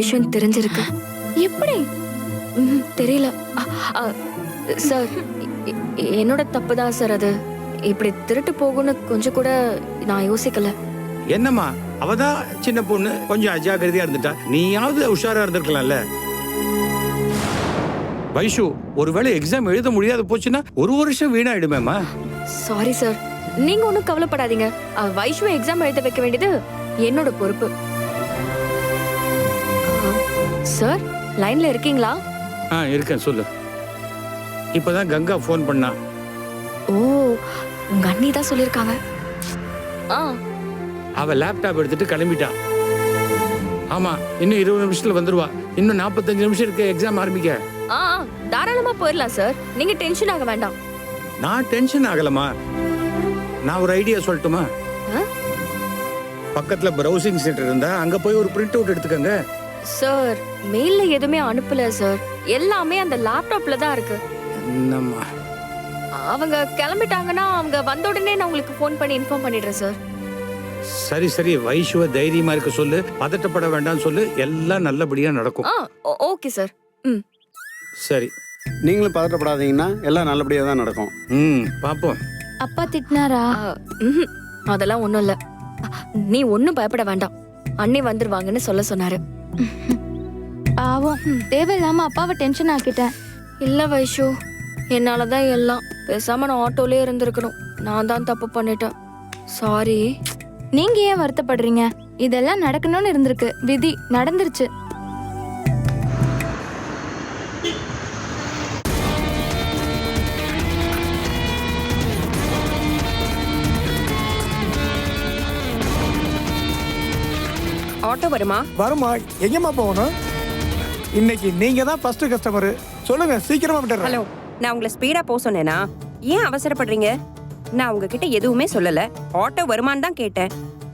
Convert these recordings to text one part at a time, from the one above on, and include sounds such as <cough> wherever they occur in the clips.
விஷயம் தெரிஞ்சிருக்கு. எப்படி? தெரியல. சார் என்னோட தப்பு தான் சார் அது. இப்படி திருட்டு போகும்னு கொஞ்சம் கூட நான் யோசிக்கல. என்னம்மா? அவ தான் சின்ன பொண்ணு கொஞ்சம் அஜாக்கிரதையா இருந்துட்டா. நீயாவது உஷாரா இருந்திருக்கலாம்ல. வைஷு ஒருவேளை எக்ஸாம் எழுத முடியாத போச்சுன்னா ஒரு வருஷம் வீணாயிடுமேம்மா. சாரி சார் நீங்க ஒன்றும் கவலைப்படாதீங்க. வைஷ்வ எக்ஸாம் எழுத வைக்க வேண்டியது என்னோட பொறுப்பு. சார் லைன்ல இருக்கீங்களா? ஆ இருக்கேன் சொல்லு. இப்பதான் கங்கா ஃபோன் பண்ணா. ஓ உங்க அண்ணி தான் சொல்லியிருக்காங்க ஆ. அவ லேப்டாப் எடுத்துட்டு கிளம்பிட்டா. ஆமா இன்னும் இருபது நிமிஷத்துல வந்துருவா. இன்னும் நாற்பத்தஞ்சு நிமிஷம் இருக்கு எக்ஸாம் ஆரம்பிக்க. ஆ ஆ, தாராளமா போயிடலாம் சார் நீங்க டென்ஷன் ஆக வேண்டாம். நான் டென்ஷன் ஆகலமா நான் ஒரு ஐடியா சொல்லட்டுமா? ஆ? பக்கத்துல பிரவுசிங் சென்டர் இருந்தா அங்க போய் ஒரு பிரிண்ட் அவுட் எடுத்துக்கங்க. சார் மெயில்ல எதுவுமே அனுப்பல சார் எல்லாமே அந்த லேப்டாப்ல தான் இருக்கு. என்னம்மா? அவங்க கிளம்பிட்டாங்கன்னா அவங்க வந்த உடனே நான் உங்களுக்கு ஃபோன் பண்ணி இன்ஃபார்ம் பண்ணிடுறேன் சார் சரி சரி. வைஷுவ தைரியமா இருக்க சொல்லு. பதட்டப்பட வேண்டாம்னு சொல்லு. எல்லாம் நல்லபடியா நடக்கும். ஆ ஓகே சார் ம். சரி. நீங்களும் பதட்டப்படாதீங்கன்னா எல்லாம் நல்லபடியாக தான் நடக்கும். ம் பாப்போம். அப்பா திட்டினாரா? ஆ, ம்ஹும். அதெல்லாம் ஒண்ணும் இல்ல. நீ ஒன்னும் பயப்பட வேண்டாம். அண்ணி வந்துருவாங்கன்னு சொல்ல சொன்னாரு. பாவம். தேவையில்லாம அப்பாவை டென்ஷன் ஆக்கிட்டேன். இல்ல வைஷு என்னாலதான் எல்லாம். பேசாம நான் ஆட்டோலயே இருந்திருக்கணும். நான் தான் தப்பு பண்ணிட்டேன். சாரி நீங்க ஏன் வருத்தப்படுறீங்க? இதெல்லாம் நடக்கணும்னு இருந்திருக்கு. விதி நடந்துருச்சு. ஆட்டோ வருமா? வருமா? எங்கம்மா போகணும்? இன்னைக்கு நீங்க தான் ஃபர்ஸ்ட் கஸ்டமர் சொல்லுங்க சீக்கிரமா விட்டுறேன். ஹலோ நான் உங்களை ஸ்பீடா போக சொன்னேனா? ஏன் அவசரப்படுறீங்க? நான் உங்ககிட்ட எதுவுமே சொல்லல. ஆட்டோ வருமான்னு தான் கேட்டேன்.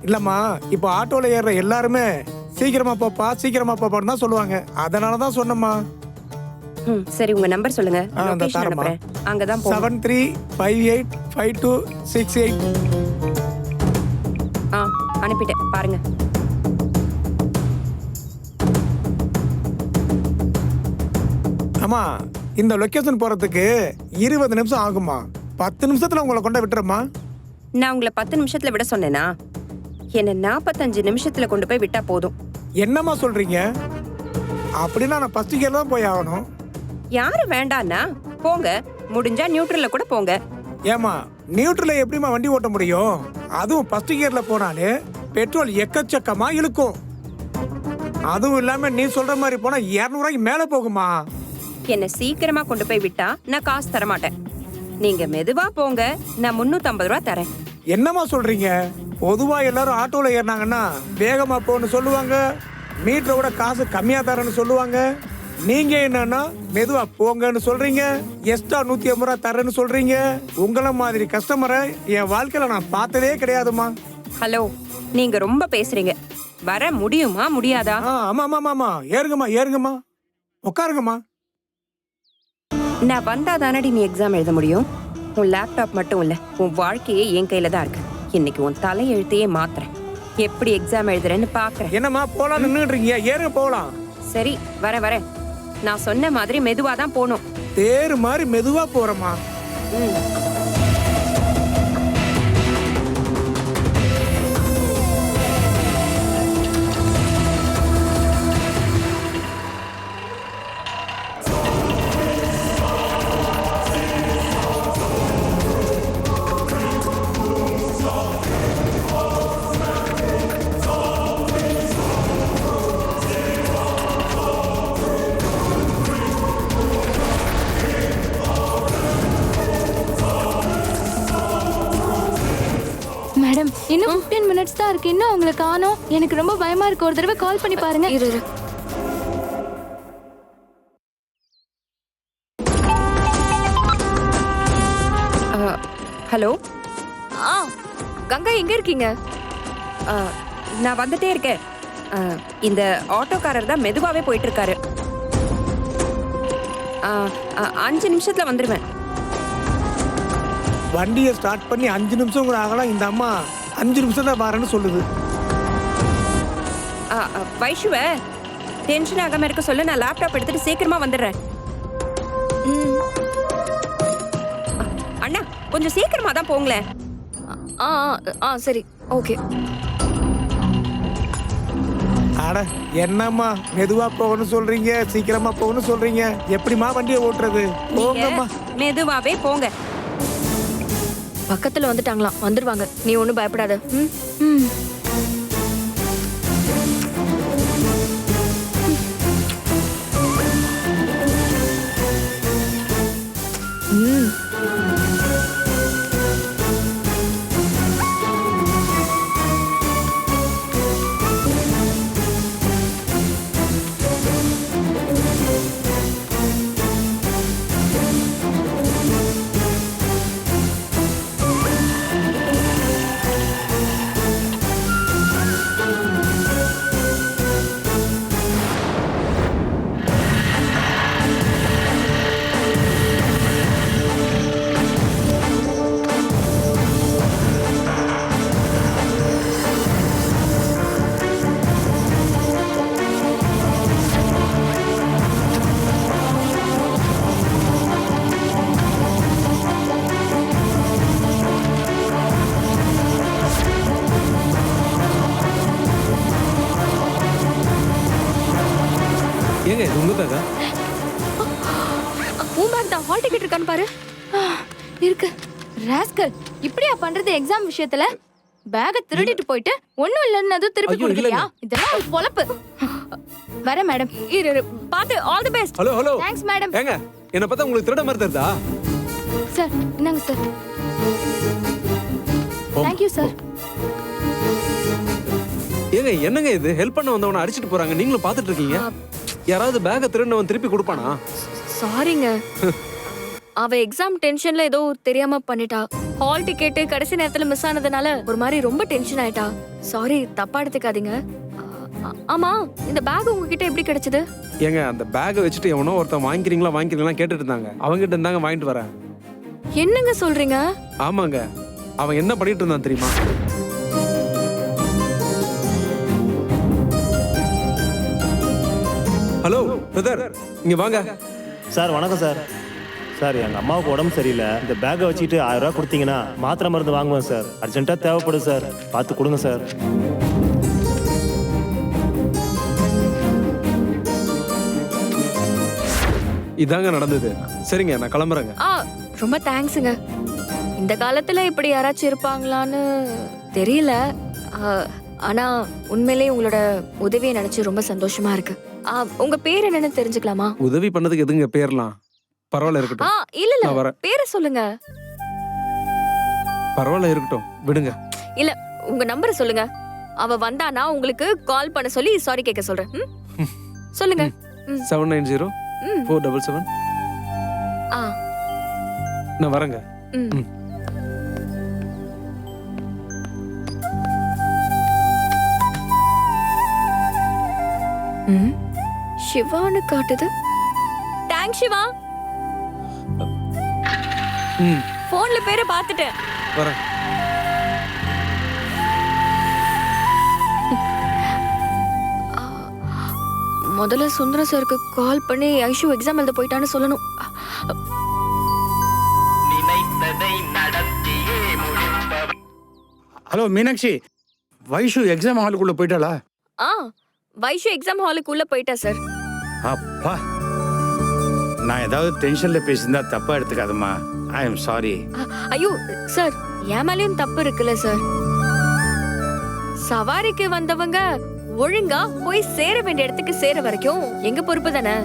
இல்லம்மா இப்போ ஆட்டோல ஏறுற எல்லாருமே சீக்கிரமா போப்பா சீக்கிரமா போப்பான்னு தான் சொல்லுவாங்க. அதனால தான் சொன்னம்மா. ம், சரி உங்க நம்பர் சொல்லுங்க. ஆ, அந்த லொகேஷன். அனுப்புறேன். அங்கதான் போகணும். Seven three five eight five two six eight ஆ அனுப்பிட்டேன். பாருங்க. அம்மா இந்த லொக்கேஷன் போறதுக்கு இருபது நிமிஷம் ஆகுமா பத்து நிமிஷத்துல உங்களை கொண்டு விட்டுறமா நான் உங்களை பத்து நிமிஷத்துல விட சொன்னேனா? என்ன நாற்பத்தஞ்சு நிமிஷத்துல கொண்டு போய் விட்டா போதும். என்னம்மா சொல்றீங்க? அப்படின்னா நான் ஃபர்ஸ்ட் கியர் தான் போய் ஆகணும். யாரு வேண்டான்னா போங்க. முடிஞ்சா நியூட்ரல்ல கூட போங்க. ஏமா நியூட்ரல எப்படிம்மா வண்டி ஓட்ட முடியும்? அதுவும் ஃபர்ஸ்ட் கியர்ல போனாலே பெட்ரோல் எக்கச்சக்கமா இழுக்கும். அதுவும் இல்லாம நீ சொல்ற மாதிரி போனா 200 ரூபாய்க்கு மேல போகுமா என்ன சீக்கிரமா கொண்டு போய் விட்டா நான் காசு தர மாட்டேன் நீங்க மெதுவா போங்க நான் 350 ரூபா தரேன். என்னம்மா சொல்றீங்க? பொதுவா எல்லாரும் ஆட்டோல ஏறினாங்கன்னா வேகமா போன்னு சொல்லுவாங்க. மீட்டரை விட காசு கம்மியா தரேன்னு சொல்லுவாங்க. நீங்க என்னன்னா மெதுவா போங்கன்னு சொல்றீங்க. எக்ஸ்ட்ரா நூத்தி ஐம்பது ரூபா தரேன்னு சொல்றீங்க. உங்கள மாதிரி கஸ்டமரை என் வாழ்க்கையில நான் பார்த்ததே கிடையாதுமா ஹலோ நீங்க ரொம்ப பேசுறீங்க. வர முடியுமா முடியாதா? ஆமா ஆமா, ஆமா. ஏறுங்கம்மா ஏறுங்கம்மா. உட்காருங்கம்மா. நான் வந்தா தானடி நீ எக்ஸாம் எழுத முடியும்? உன் லேப்டாப் மட்டும் இல்ல உன் வாழ்க்கையே என் கையில தான் இருக்கு. இன்னைக்கு உன் தலையெழுத்தையே மாத்துறேன். எப்படி எக்ஸாம் எழுதுறேன்னு பாக்குறேன். என்னம்மா போலாம் நின்றுட்டு ஏறுங்க போகலாம் சரி வர வரேன் நான் சொன்ன மாதிரி மெதுவா தான் போகணும் தேர் மாதிரி மெதுவா போறேம்மா. ம். 15 மினிட்ஸ் தான் இருக்கு இன்னும் உங்களை காணோம்? எனக்கு ரொம்ப பயமா இருக்கு. ஒரு தடவை கால் பண்ணி பாருங்க. இரு ஹலோ? ஆ கங்கா எங்க இருக்கீங்க? ஆ, நான் வந்துட்டே இருக்கேன். ஆ, இந்த ஆட்டோக்காரர் தான் மெதுவாவே போயிட்டு இருக்காரு ஆ, ஆ, அஞ்சு நிமிஷத்துல வந்துருவேன். வண்டியை ஸ்டார்ட் பண்ணி அஞ்சு நிமிஷம் கூட ஆகலாம் இந்த அம்மா. அஞ்சு நிமிஷம் தான் வரேன்னு சொல்லுது. ஆ, ஆ, வைஷுவ டென்ஷன் ஆகாம இருக்க சொல்ல நான் லேப்டாப் எடுத்துட்டு சீக்கிரமா வந்துடுறேன். ம். அண்ணா கொஞ்சம் சீக்கிரமா தான் போங்களேன். ஆ ஆ, ஆ சரி ஓகே. அட என்னம்மா மெதுவா போகணும்னு சொல்றீங்க சீக்கிரமா போகணும்னு சொல்றீங்க எப்படிம்மா வண்டியை ஓட்டுறது? போங்கம்மா. மெதுவாவே போங்க. பக்கத்துல வந்துட்டாங்களாம். வந்துருவாங்க. நீ ஒன்றும் பயப்படாத. ம் ம்? ம். ஏங்க இது உங்க பேக்கா உன் பேக் தான் ஹால் டிக்கெட் இருக்கான்னு பாரு. இருக்கு. ராஸ்கல் இப்படியா பண்றது எக்ஸாம் விஷயத்துல? பேக திருடிட்டு போயிட்டு ஒண்ணும் இல்லைன்னு திருப்பி ஐயோ, கொடுக்கலையா? இதெல்லாம் ஒரு பொழப்பு. வர மேடம் இரு இரு. பார்த்து all the best hello hello. Thanks madam ஏங்க என்ன பார்த்தா உங்களுக்கு திருட மாதிரி தெரியுதா? சார் இந்தாங்க சார் தேங்க்யூ சார் ஏங்க என்னங்க இது? ஹெல்ப் பண்ண வந்தவன அடிச்சிட்டு போறாங்க. நீங்களும் பார்த்துட்டு இருக்கீங்க. யாராவது பேக்கை திருடினவன் திருப்பி கொடுப்பானா? சாரிங்க அவ எக்ஸாம் டென்ஷன்ல ஏதோ தெரியாம பண்ணிட்டா. ஹால் டிக்கெட் கடைசி நேரத்துல மிஸ் ஆனதுனால ஒரு மாதிரி ரொம்ப டென்ஷன் ஆயிட்டா. சாரி தப்பா எடுத்துக்காதீங்க. ஆமா இந்த பேக் உங்ககிட்ட எப்படி கிடைச்சது? ஏங்க அந்த பேக்கை வச்சுட்டு எவனோ ஒருத்தன் வாங்கிக்கிறீங்களா வாங்கிக்கிறீங்களா கேட்டுட்டு இருந்தாங்க. அவங்ககிட்ட இருந்தாங்க வாங்கிட்டு வரேன். என்னங்க சொல்றீங்க? ஆமாங்க. அவன் என்ன பண்ணிட்டு இருந்தான் தெரியுமா? ஹலோ பிரதர் இங்க வாங்க. சார் வணக்கம் சார். சார் எங்கள் அம்மாவுக்கு உடம்பு சரியில்லை. இந்த பேக்கை வச்சுட்டு ஆயிரம் ரூபாய் கொடுத்தீங்கன்னா மாத்திரை மருந்து வாங்குவேன் சார். அர்ஜென்ட்டாக தேவைப்படும் சார். பார்த்து கொடுங்க சார். இதாங்க நடந்தது. சரிங்க நான் கிளம்புறேங்க. ஆ ரொம்ப தேங்க்ஸுங்க இந்த காலத்துல இப்படி யாராச்சும் இருப்பாங்களான்னு தெரியல. ஆ, ஆனா உண்மையிலேயே உங்களோட உதவியை நினைச்சு ரொம்ப சந்தோஷமா இருக்கு. உங்க பேர் என்னன்னு தெரிஞ்சுக்கலாமா? உதவி பண்ணதுக்கு எதுங்க பேர்லாம்? பரவாயில்ல ஆ இருக்கட்டும் இல்ல இல்ல. நான் வரேன் பேரை சொல்லுங்க. பரவாயில்ல இருக்கட்டும். விடுங்க. இல்ல உங்க நம்பரை சொல்லுங்க. அவ வந்தானா உங்களுக்கு கால் பண்ண சொல்லி சாரி கேட்க சொல்றேன். ம்? சொல்லுங்க. ம், செவன் நைன் ஜீரோ ம். ஃபோர் டபுள் செவன் ஆ. நான் வரேங்க. ம். ம். ம். சிவான்னு காட்டுது. தேங்க்ஸ் சிவா ம். போன்ல பேரை பார்த்துட்டேன். வரேன் முதல்ல சுந்தர சாருக்கு கால் பண்ணி ஐஷு எக்ஸாம் எழுத போயிட்டான்னு சொல்லணும். ஹலோ மீனாட்சி. வைஷு எக்ஸாம் ஹாலுக்குள்ள போயிட்டாளா? ஆ வைஷு எக்ஸாம் ஹாலுக்கு உள்ள போயிட்டா சார் அப்பா. நான் ஏதாவது டென்ஷன்ல பேசியிருந்தா தப்பா எடுத்துக்காதம்மா. ஐ எம் சாரி ஐயோ சார் என் மேலயும் தப்பு இருக்குல்ல சார். சவாரிக்கு வந்தவங்க ஒழுங்கா போய் சேர வேண்டிய இடத்துக்கு சேர வரைக்கும் எங்க பொறுப்பு தானே?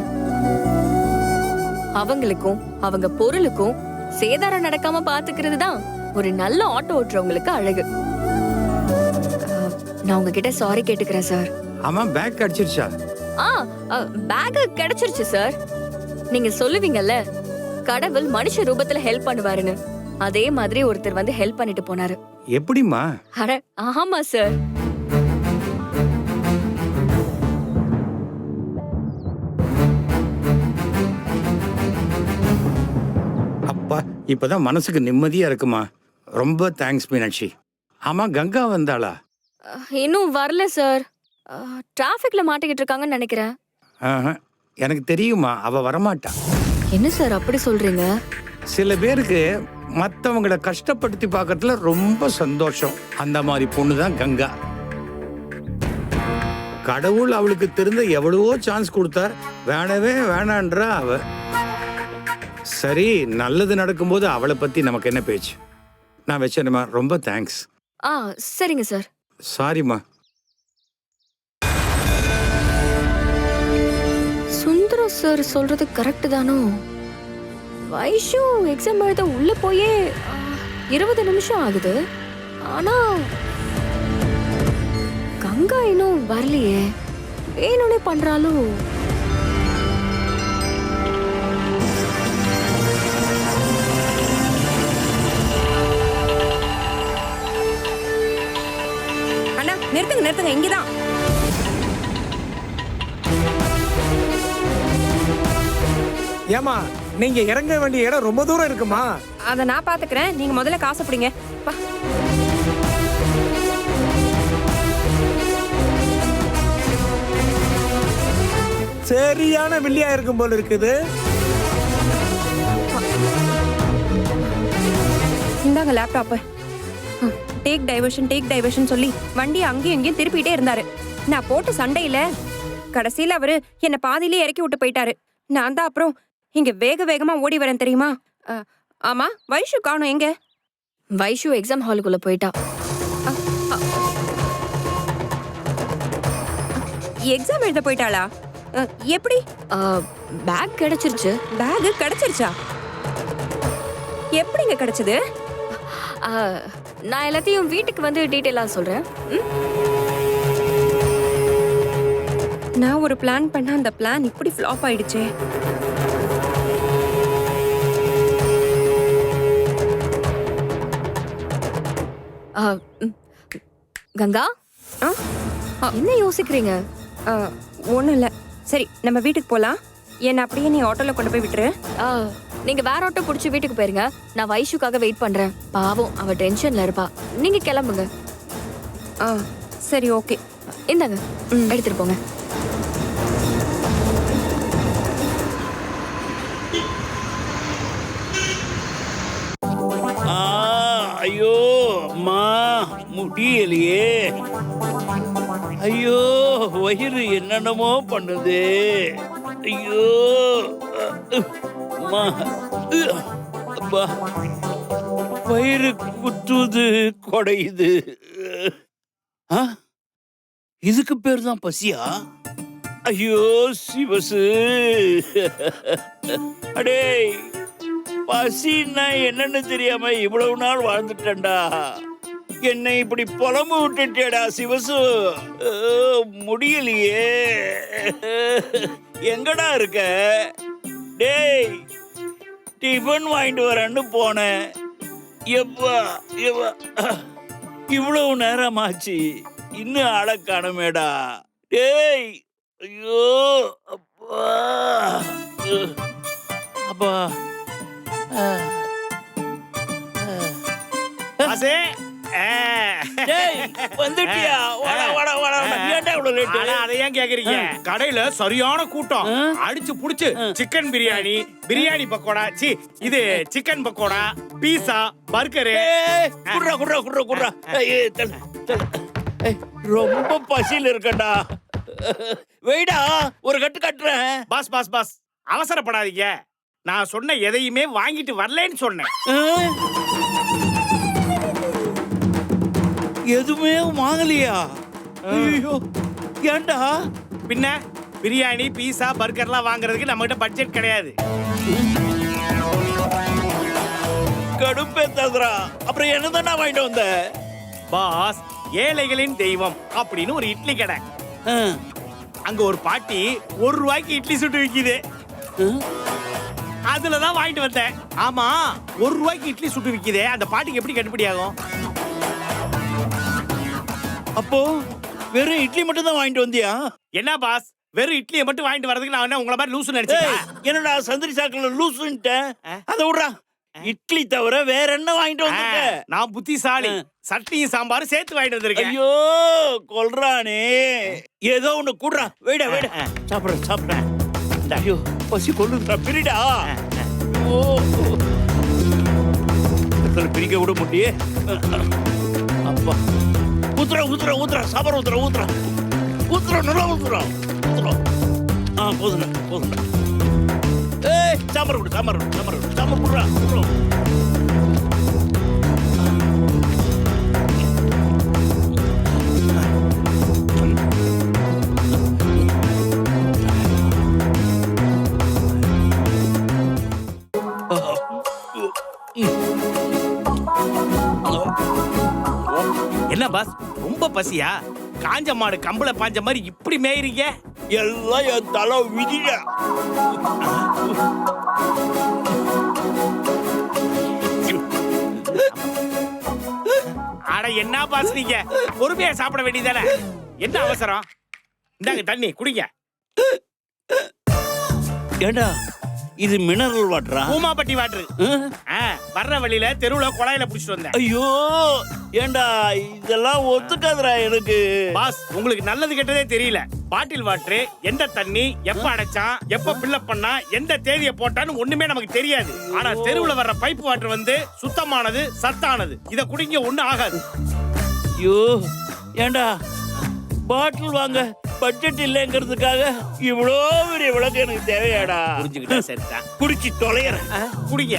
அவங்களுக்கும் அவங்க பொருளுக்கும் சேதாரம் நடக்காம பாத்துக்கிறது தான் ஒரு நல்ல ஆட்டோ ஓட்டுறவங்களுக்கு அழகு. நான் உங்ககிட்ட சாரி கேட்டுக்கிறேன் சார். ஆமா பேக் அடிச்சிருச்சா ஆ பேக் கிடைச்சிருச்சு சார் நீங்க சொல்லுவீங்கல்ல கடவுள் மனுஷ ரூபத்துல ஹெல்ப் பண்ணுவாருன்னு. அதே மாதிரி ஒருத்தர் வந்து ஹெல்ப் பண்ணிட்டு போனாரு. எப்படிம்மா? அட ஆமா சார் அப்பா இப்பதான் மனசுக்கு நிம்மதியா இருக்குமா? ரொம்ப தேங்க்ஸ் மீனாட்சி. ஆமா கங்கா வந்தாளா? இன்னும் வரல சார் டிராஃபிக்ல மாட்டிக்கிட்டு இருக்காங்கன்னு நினைக்கிறேன். ஆஹா. எனக்கு தெரியுமா அவ வரமாட்டா. என்ன சார் அப்படி சொல்றீங்க? சில பேருக்கு மற்றவங்கள கஷ்டப்படுத்தி பார்க்கறதுல ரொம்ப சந்தோஷம். அந்த மாதிரி பொண்ணு தான் கங்கா. கடவுள் அவளுக்கு தெரிந்த எவ்வளவோ சான்ஸ் கொடுத்தார். வேணவே வேணான்றா அவ. சரி நல்லது நடக்கும்போது அவளை பத்தி நமக்கு என்ன பேச்சு? நான் வச்சேனுமா ரொம்ப தேங்க்ஸ் ஆ சரிங்க சார். சாரிம்மா சார் சொல்றது கரெக்ட் தானோ? வைஷு எக்ஸாம் எழுத உள்ள போயே இருபது நிமிஷம் ஆகுது. ஆனா கங்கா இன்னும் வரலையே. வேணும்னே பண்றாலும். அண்ணா நிறுத்துங்க நிறுத்துங்க. இங்கதான். ஏமா நீங்க இறங்க வேண்டிய இடம் ரொம்ப தூரம் இருக்குமா? அதை நான் பாத்துக்கிறேன். நீங்க முதல்ல காசு பிடிங்க. வா. சரியான வில்லியா இருக்கும் போல இருக்குது. இந்தாங்க laptop take diversion take diversion சொல்லி வண்டி அங்கேயும் இங்கேயும் திருப்பிட்டே இருந்தாரு. நான் போட்ட சண்டையில கடைசியில அவரு என்ன பாதியிலே இறக்கி விட்டு போயிட்டாரு. நான் தான் அப்புறம் இங்க வேக வேகமா ஓடி வரேன் தெரியுமா? ஆமா வைஷு காணும் எங்க? வைஷு எக்ஸாம் ஹாலுக்குள்ள போயிட்டா. எக்ஸாம் எழுத போயிட்டாளா? எப்படி? பேக் கிடைச்சிருச்சு. பேக் கிடைச்சிருச்சா? எப்படிங்க கிடைச்சது? நான் எல்லாத்தையும் வீட்டுக்கு வந்து டீட்டெயிலாக சொல்றேன். ம்? நான் ஒரு பிளான் பண்ண அந்த பிளான் இப்படி ஃப்ளாப் ஆயிடுச்சே. கங்கா? ஆ? என்ன யோசிக்கிறீங்க? ஒன்றும் இல்லை. சரி நம்ம வீட்டுக்கு போகலாம் என்னை அப்படியே நீ ஆட்டோவில் கொண்டு போய் விட்டுரு. ஆ, நீங்க வேற ஆட்டோ புடிச்சு வீட்டுக்கு போயிருங்க. நான் வைஷுக்காக வெயிட் பண்றேன். பாவம் அவ டென்ஷன்ல இருப்பா. நீங்க கிளம்புங்க. ஆ சரி ஓகே இந்தாங்க. எடுத்துட்டு போங்க. முடியலையே. ஐயோ வயிறு என்னென்னமோ பண்ணுது. ஐயோ வயிறு குத்துது குடையுது. ஆ இதுக்கு பேர் தான் பசியா? ஐயோ சிவசு. அடேய் பசின்னா என்னன்னு தெரியாம இவ்வளவு நாள் வாழ்ந்துட்டேன்டா. என்னை இப்படி புலம்பு விட்டுட்டேடா சிவசு. முடியலையே. எங்கடா இருக்க? டேய் டிஃபன் வாங்கிட்டு வரேன்னு போனேன். எப்பா எப்பா. இவ்வளவு நேரமாச்சு. இன்னும் ஆளை காணமேடா. டேய் ஐயோ அப்பா. அப்பா. ஆசே வந்துட்டியா? வாடா வாடா வாடா. ஏன்டா இவ்வளவு லேட் ஆனா அதை ஏன் கேக்குறீங்க கடையில சரியான கூட்டம். அடிச்சு புடிச்சு சிக்கன் பிரியாணி பிரியாணி பக்கோடா சி இது சிக்கன் பக்கோடா பீஸா பர்கரு ஏய் தல தல ஏய், ரொம்ப பசியில் இருக்கேன்டா. வெயிடா ஒரு கட்டு கட்டுறேன். Boss boss boss. அவசரப்படாதீங்க. நான் சொன்ன எதையுமே வாங்கிட்டு வரலன்னு சொன்னேன். எதுவுமே வாங்கலையா? ஐயோ ஏன்டா? பின்ன பிரியாணி பீஸா பர்கர்லாம் வாங்குறதுக்கு நம்ம கிட்ட பட்ஜெட் கிடையாது. கடுப்பே ததுரா அப்புறம் என்னதான்டா வாங்கிட்டு வந்த? பாஸ் ஏழைகளின் தெய்வம் அப்படின்னு ஒரு இட்லி கடை. அங்க ஒரு பாட்டி ஒரு ரூபாய்க்கு இட்லி சுட்டு விக்குது. அதுல தான் வாங்கிட்டு வந்தேன். ஆமா ஒரு ரூபாய்க்கு இட்லி சுட்டு விக்குதே. அந்த பாட்டிக்கு எப்படி கட்டுப்படி ஆகும் அப்போ வெறும் இட்லி மட்டும் தான் வாங்கிட்டு வந்தியா? என்ன பாஸ் வெறும் இட்லியை மட்டும் வாங்கிட்டு வரதுக்கு நான் என்ன உங்களை மாதிரி லூசு நினைச்சேன் என்னடா சந்திரி சாக்கில் லூசுன்ட்டேன் அதை விட்றா. இட்லி தவிர வேற என்ன வாங்கிட்டு வந்திருக்க? நான் புத்திசாலி. சட்னியும் சாம்பாரும் சேர்த்து வாங்கிட்டு வந்திருக்கேன். ஐயோ கொல்றானே. ஏதோ ஒண்ணு கூடுறா. வெயிடா வெயிடா சாப்பிடுறேன் சாப்பிடுறேன் ஐயோ பசி கொள்ளுன்றா பிரிடா. ஓ. பிரிக்க விட முடியே ஊத்துற ஊத்துற ஊத்துற சாப்பாடு ஊத்துற ஊத்துற ஊத்துற நல்லா ஊத்துற ஊத்துற ஆ போதுங்க போதுங்க. ஏய் சாம்பார் கொடு சாம்பார் கொடு சாம்பார் கொடு சாம்பார் கொடுறா. பசியா? காஞ்ச மாடு கம்பள பாஞ்ச மாதிரி இப்படி மேயறீங்க? எல்லாம் என் தலை விதிட அட என்ன பாஸ் நீங்க? பொறுமையா சாப்பிட வேண்டியதானே என்ன அவசரம்? இந்தாங்க தண்ணி குடிங்க. ஏண்டா? இது மினரல் வாட்டரா? பூமாப்பட்டி வாட்டரு வர்ற வழியில தெருவுல குழாயில புடிச்சிட்டு வந்தேன். ஐயோ ஏண்டா இதெல்லாம் ஒத்துக்காதுடா எனக்கு. பாஸ் உங்களுக்கு நல்லது கெட்டதே தெரியல. பாட்டில் வாட்டரு எந்த தண்ணி எப்ப அடைச்சான் எப்ப ஃபில்லப் பண்ணா எந்த தேதியை போட்டான்னு ஒண்ணுமே நமக்கு தெரியாது. ஆனா தெருவுல வர்ற பைப் வாட்டர் வந்து சுத்தமானது சத்தானது. இத குடிங்க ஒண்ணு ஆகாது. ஐயோ ஏண்டா பாட்டில் வாங்க. பட்ஜெட் இல்லைங்கிறதுக்காக இவ்வளோ பெரிய விளக்கு எனக்கு தேவையாடா. புரிஞ்சுக்கிட்டா சரிதான் குடிச்சு தொலைகிறேன். குடிங்க.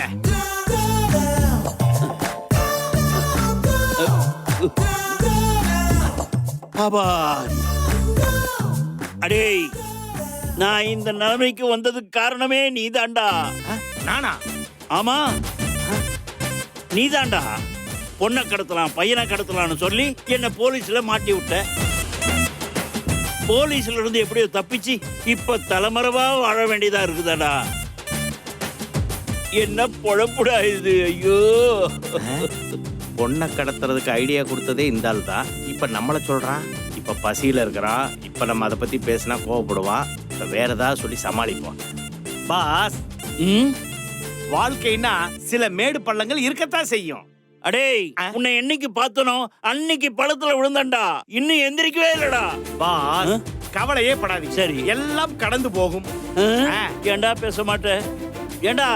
அடேய் நான் இந்த நிலைமைக்கு வந்ததுக்கு காரணமே நீதான்டா ஆ, நானா? ஆமா. நீதான்டா பொண்ணை கடத்தலாம் பையனை கடத்தலாம்னு சொல்லி என்ன போலீஸ்ல மாட்டி விட்ட போலீஸ்ல இருந்து எப்படியோ தப்பிச்சு இப்ப தலைமறைவா வாழ வேண்டியதா இருக்குதாடா? என்ன பொழப்புடா இது ஐயோ. பொண்ணை கடத்துறதுக்கு ஐடியா கொடுத்ததே இந்த ஆள் தான். இப்ப நம்மள சொல்றான் இப்ப பசியில இருக்கிறான் இப்ப நம்ம அதை பத்தி பேசினா கோவப்படுவான் இப்ப வேற ஏதாவது சொல்லி சமாளிப்போம் பாஸ். ம்? வாழ்க்கைனா சில மேடு பள்ளங்கள் இருக்கத்தான் செய்யும். அடேய்? உன்னை என்னைக்கு பார்த்தனோ அன்னைக்கு பழத்துல விழுந்தண்டா இன்னும் எந்திரிக்கவே இல்லடா. பாஸ் கவலையே படாதீங்க. சரி. எல்லாம் கடந்து போகும். ஏன்டா பேச மாட்ட? ஏண்டா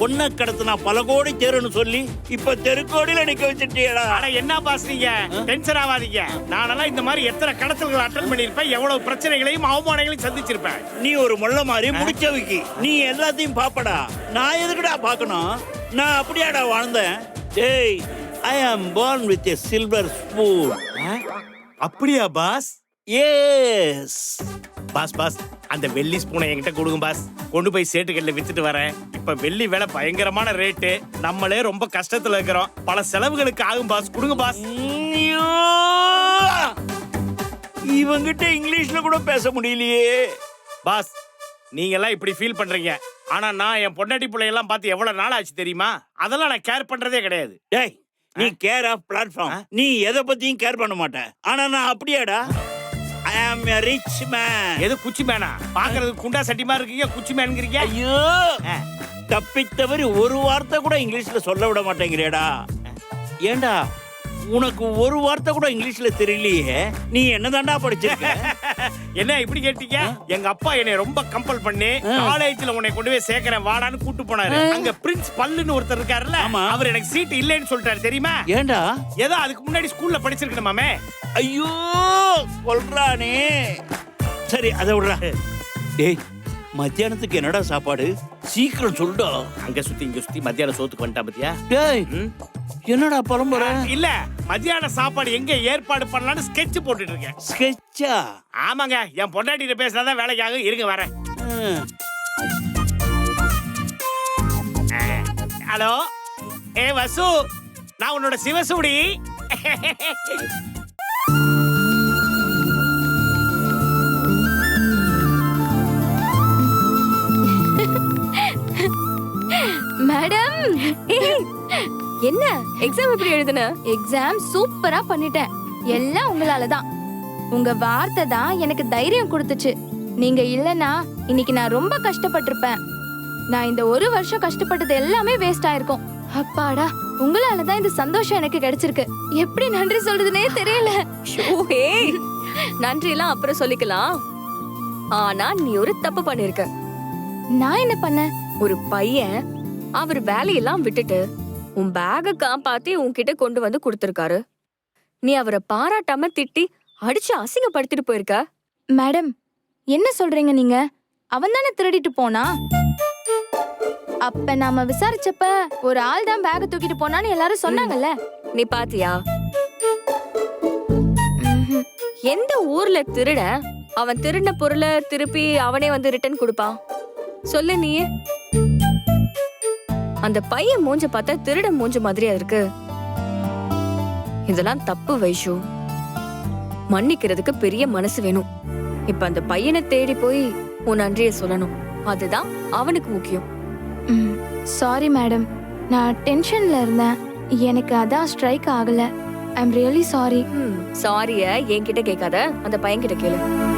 பொண்ணை கடத்தினா பல கோடி தேருன்னு சொல்லி இப்ப தெருக்கோடியில நிக்க வச்சுட்டியடா. ஆனா என்ன பாஸ் நீங்க? டென்ஷன் ஆகாதீங்க. நானெல்லாம் இந்த மாதிரி எத்தனை கடத்தல்கள் அட்டன் பண்ணிருப்பேன் எவ்வளவு பிரச்சனைகளையும் அவமானங்களையும் சந்திச்சிருப்பேன். நீ ஒரு முள்ள மாதிரி முடிச்சவைக்கு நீ எல்லாத்தையும் பாப்படா. நான் எதுக்குடா பார்க்கணும் நான் அப்படியாடா வாழ்ந்தேன்? டேய் I am born with a silver spoon அப்படியா பாஸ்? எஸ் பாஸ் பாஸ் அந்த வெள்ளி ஸ்பூனை என்கிட்ட கொடுங்க பாஸ். கொண்டு போய் சேட்டுக்கல்ல வித்துட்டு வரேன். இப்ப வெள்ளி விலை பயங்கரமான ரேட்டு நம்மளே ரொம்ப கஷ்டத்துல இருக்கிறோம். பல செலவுகளுக்கு ஆகும் பாஸ். கொடுங்க பாஸ். இவங்கிட்ட இங்கிலீஷ்ல கூட பேச முடியலையே. பாஸ் நீங்க எல்லாம் இப்படி ஃபீல் பண்றீங்க. ஆனா நான் என் பொண்டாட்டி பிள்ளையெல்லாம் பார்த்து எவ்வளவு நாள் ஆச்சு தெரியுமா? அதெல்லாம் நான் கேர் பண்றதே கிடையாது. டேய் நீ கேர் ஆஃப் பிளாட்ஃபார்ம் நீ எதை பத்தியும் கேர் பண்ண மாட்ட. ஆனா நான் அப்படியாடா? ஐ ஆம் a ரிச் மேன் எது குச்சி மேனா? பாக்குறதுக்கு குண்டா சட்டி மாதிரி இருக்கீங்க குச்சி மேனுங்கிறீங்க? ஐயோ! தப்பித்தவரி ஒரு வார்த்தை கூட இங்கிலீஷ்ல சொல்ல விட மாட்டேங்கிறேடா. ஏண்டா? உனக்கு ஒரு வார்த்தை கூட இங்கிலீஷ்ல தெரியலையே. நீ என்னதான்டா படிச்சிருக்க? <laughs> என்ன இப்படி கேட்டீங்க? எங்க அப்பா என்னை ரொம்ப கம்பல் பண்ணி காலேஜ்ல உன்னை கொண்டு போய் சேர்க்கிறேன் வாடான்னு கூட்டு போனாரு. அங்க பிரின்ஸ் பல்லுன்னு ஒருத்தர் இருக்காருல்ல. அவர் எனக்கு சீட் இல்லைன்னு சொல்லிட்டாரு தெரியுமா? ஏண்டா? ஏதோ அதுக்கு முன்னாடி ஸ்கூல்ல படிச்சிருக்கணுமாமே ஐயோ சொல்றானே சரி அதை விடுறா. டேய் மத்தியானத்துக்கு என்னடா சாப்பாடு? சீக்கிரம் சொல்லுடா அங்க சுத்தி இங்க சுத்தி மத்தியான சோத்துக்கு வந்துட்டா பத்தியா? டேய்? என்னடா பரம்பரை இல்ல மத்தியான சாப்பாடு எங்க ஏற்பாடு பண்ணலாம்னு ஸ்கெட்ச் போட்டுட்டு இருக்கேன் ஸ்கெட்சா ஆமாங்க என் பொண்டாட்டிட்ட பேசினாதான் வேலைக்காக இருங்க வரேன். ஹலோ? ஏ வசு நான் உன்னோட சிவசூடி. மேடம் என்ன? எக்ஸாம் எப்படி எழுதுன? எக்ஸாம் சூப்பரா பண்ணிட்டேன். எல்லாம் உங்களால தான். உங்க வார்த்தை தான் எனக்கு தைரியம் கொடுத்துச்சு. நீங்க இல்லனா இன்னைக்கு நான் ரொம்ப கஷ்டப்பட்டிருப்பேன். நான் இந்த ஒரு வருஷம் கஷ்டப்பட்டது எல்லாமே வேஸ்ட் ஆயிருக்கும். அப்பாடா உங்களால தான் இந்த சந்தோஷம் எனக்கு கிடைச்சிருக்கு. எப்படி நன்றி சொல்றதுனே தெரியல. நன்றி எல்லாம் அப்புறம் சொல்லிக்கலாம். ஆனா நீ ஒரு தப்பு பண்ணிருக்க. நான் என்ன பண்ணேன்? ஒரு பையன் அவர் வேலையெல்லாம் விட்டுட்டு உன் பேக காப்பாத்தி உன்கிட்ட கொண்டு வந்து கொடுத்திருக்காரு. நீ அவரை பாராட்டாம திட்டி அடிச்சு அசிங்கப்படுத்திட்டு போயிருக்க. மேடம் என்ன சொல்றீங்க நீங்க? அவன் தானே திருடிட்டு போனா? அப்ப நாம விசாரிச்சப்ப ஒரு ஆள் தான் பேக தூக்கிட்டு போனான்னு எல்லாரும் சொன்னாங்கல்ல? நீ பாத்தியா. எந்த ஊர்ல திருட அவன் திருடின பொருளை திருப்பி அவனே வந்து ரிட்டர்ன் கொடுப்பான். சொல்லு நீ. அந்த பையன் மூஞ்ச பார்த்தா திருட மூஞ்ச மாதிரியா இருக்கு. இதெல்லாம் தப்பு வைஷு. மன்னிக்கிறதுக்கு பெரிய மனசு வேணும். இப்ப அந்த பையனை தேடி போய் உன் நன்றிய சொல்லணும். அதுதான் அவனுக்கு முக்கியம். சாரி மேடம் நான் டென்ஷன்ல இருந்தேன். எனக்கு அதான் ஸ்ட்ரைக் ஆகல. ஐ எம் ரியலி சாரி சாரிய என்கிட்ட கேட்காத. அந்த பையன் கிட்ட கேளு.